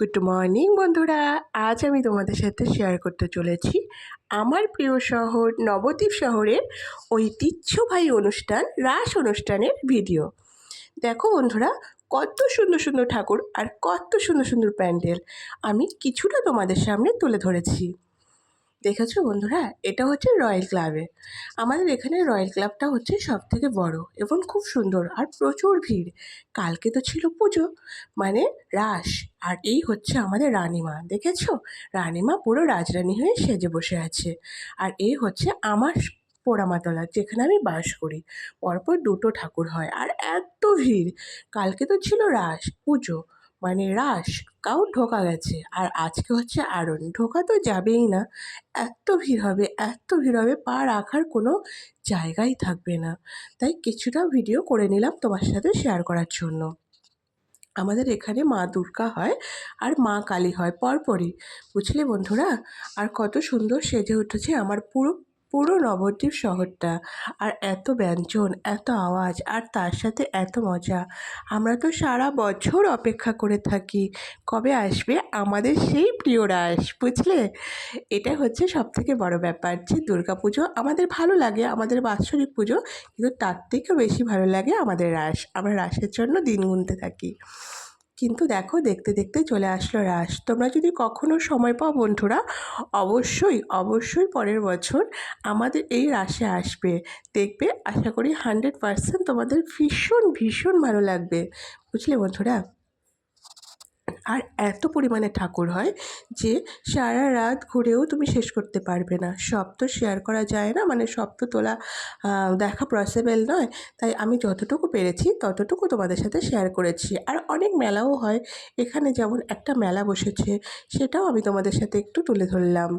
Good morning বন্ধুরা। আজ আমি তোমাদের সাথে শেয়ার করতে চলেছি আমার প্রিয় শহর, নবদ্বীপ শহরের ঐতিহ্যবাহী অনুষ্ঠান, রাস অনুষ্ঠানের ভিডিও দেখো বন্ধুরা, কত সুন্দর সুন্দর ঠাকুর আর কত সুন্দর সুন্দর প্যান্ডেল আমি কিছুটা তোমাদের সামনে তুলে ধরেছি। দেখেছ বন্ধুরা, এটা হচ্ছে রয়্যাল ক্লাবে আমাদের এখানে রয়্যাল ক্লাবটা হচ্ছে সব থেকে বড় এবং খুব সুন্দর আর প্রচুর ভিড়। কালকে তো ছিল পুজো মানে রাস। আর এই হচ্ছে আমাদের রানীমা, দেখেছ? রানীমা পুরো রাজরানী হয়ে সেজে বসে আছে। আর এই হচ্ছে আমার পোড়ামাতলা, যেখানে আমি বাস করি। পরপর দুটো ঠাকুর হয় আর এত ভিড়। কালকে তো ছিল রাস, পুজো মানে রাস, কাউ ঢোকা গেছে। আর আজকে হচ্ছে আরন ঢোকা তো যাবেই না। এত ভিড় হবে, এত ভিড় হবে, পা রাখার কোনো জায়গাই থাকবে না। তাই কিছুটা ভিডিও করে নিলাম তোমার সাথে শেয়ার করার জন্য। আমাদের এখানে মা দুর্গা হয় আর মা কালী হয় পরপরই। বুঝলে বন্ধুরা? আর কত সুন্দর সেজে উঠেছে আমার পুরো পুরো নবদ্বীপ শহরটা। আর এত ব্যঞ্জন, এত আওয়াজ, আর তার সাথে এত মজা। আমরা তো সারা বছর অপেক্ষা করে থাকি। কবে আসবে আমাদের সেই প্রিয় রাস বুঝলে? এটা হচ্ছে সব থেকে বড় ব্যাপার যে পুজো আমাদের ভালো লাগে, আমাদের বাৎসরিক পুজো, কিন্তু তার থেকেও বেশি ভালো লাগে আমাদের রাস আমরা রাসের জন্য দিন গুনতে থাকি। কিন্তু দেখো দেখতে দেখতে চলে আসলো রাস তোমরা যদি কখনো সময় পাও বন্ধুরা, অবশ্যই অবশ্যই পরের বছর আমাদের এই রাসে আসবে। দেখবে, আশা করি হান্ড্রেড পারসেন্ট তোমাদের ভীষণ ভীষণ ভালো লাগবে। বুঝলে বন্ধুরা? আর এত পরিমাণে ঠাকুর হয় যে সারা রাত ঘুরেও তুমি শেষ করতে পারবে না। সব তো শেয়ার করা যায় না মানে সব তো তোলা দেখা পসিবল নয়। তাই আমি যতটুকু পেরেছি, ততটুকু তোমাদের সাথে শেয়ার করেছি। আর অনেক মেলাও হয়, এখানে যেমন একটা মেলা বসেছে, সেটাও আমি তোমাদের সাথে একটু তুলে ধরলাম।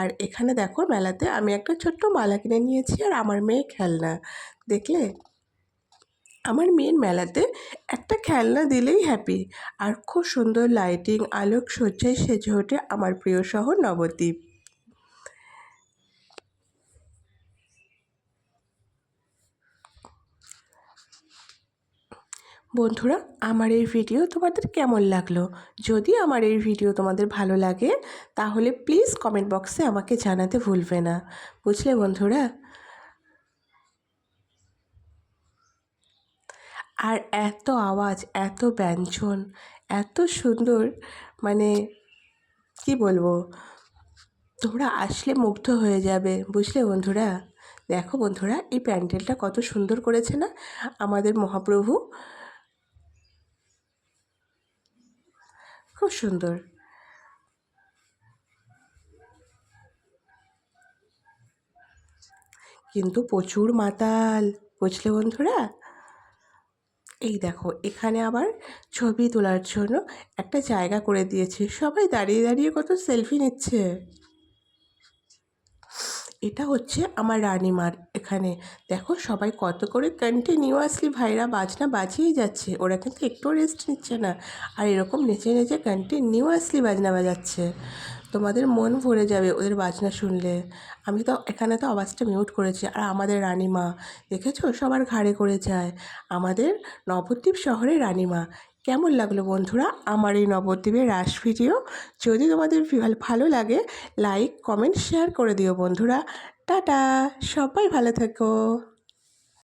আর এখানে দেখো মেলাতে আমি একটা ছোট্ট মালা কিনে নিয়েছি, আর আমার মেয়ে খেলনা। দেখলে? আমার মেয়ের মেলাতে একটা খেলনা দিলেই হ্যাপি আর খুব সুন্দর লাইটিং আলোক সজ্জায় সেজে ওঠে আমার প্রিয় শহর নবদ্বীপ। বন্ধুরা, আমার এই ভিডিও তোমাদের কেমন লাগল? যদি আমার এই ভিডিও তোমাদের ভালো লাগে, তাহলে প্লিজ কমেন্ট বক্সে আমাকে জানাতে ভুলবে না। বুঝলে বন্ধুরা? আর এত আওয়াজ, এত ব্যঞ্জন, এত সুন্দর মানে কি বলব? তোমরা আসলে মুগ্ধ হয়ে যাবে, বুঝলে বন্ধুরা? দেখো বন্ধুরা, এই প্যান্ডেলটা কত সুন্দর করেছে না? আমাদের মহাপ্রভু খুব সুন্দর। কিন্তু প্রচুর মাতাল, বুঝলে বন্ধুরা? এই দেখো, এখানে আবার ছবি তোলার জন্য একটা জায়গা করে দিয়েছে। সবাই দাঁড়িয়ে দাঁড়িয়ে কত সেলফি নিচ্ছে। এটা হচ্ছে আমার রানিমার এখানে। দেখো সবাই কত করে কন্টিনিউয়াসলি ভাইরা বাজনা বাজিয়েই যাচ্ছে। ওরা কিন্তু একটু রেস্ট নিচ্ছে না। আর এরকম নেচে নেচে কন্টিনিউয়াসলি বাজনা বাজাচ্ছে। তোমাদের মন ভরে যাবে ওদের বাজনা শুনলে। আমি তো এখানে তো আওয়াজটা মিউট করেছি। আর আমাদের রানিমা, দেখেছ? সবার ঘাড়ে করে যায়। আমাদের নবদ্বীপ শহরের রানিমা। কেমন লাগল বন্ধুরা আমার এই নবদ্বীপের রাস ভিডিও যদি তোমাদের ভালো লাগে লাইক কমেন্ট শেয়ার করে দিও বন্ধুরা। টাটা! সবাই ভালো থেকো।